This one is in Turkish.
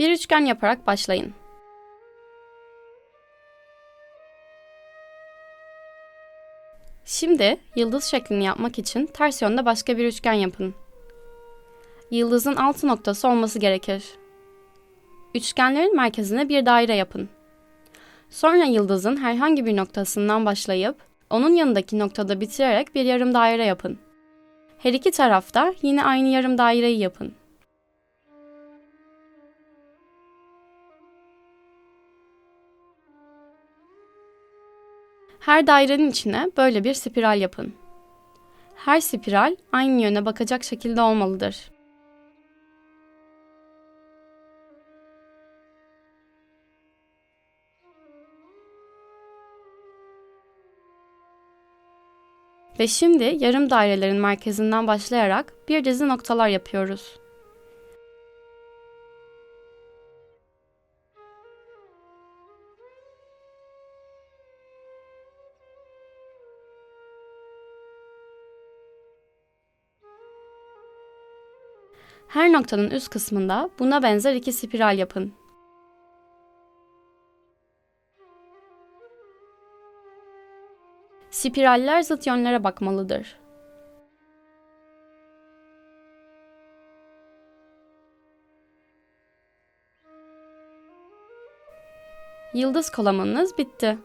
Bir üçgen yaparak başlayın. Şimdi yıldız şeklini yapmak için ters yönde başka bir üçgen yapın. Yıldızın altı noktası olması gerekir. Üçgenlerin merkezine bir daire yapın. Sonra yıldızın herhangi bir noktasından başlayıp onun yanındaki noktada bitirerek bir yarım daire yapın. Her iki tarafta yine aynı yarım daireyi yapın. Her dairenin içine böyle bir spiral yapın. Her spiral aynı yöne bakacak şekilde olmalıdır. Ve şimdi yarım dairelerin merkezinden başlayarak bir dizi noktalar yapıyoruz. Her noktanın üst kısmında buna benzer iki spiral yapın. Spiraller zıt yönlere bakmalıdır. Yıldız kolamanınız bitti.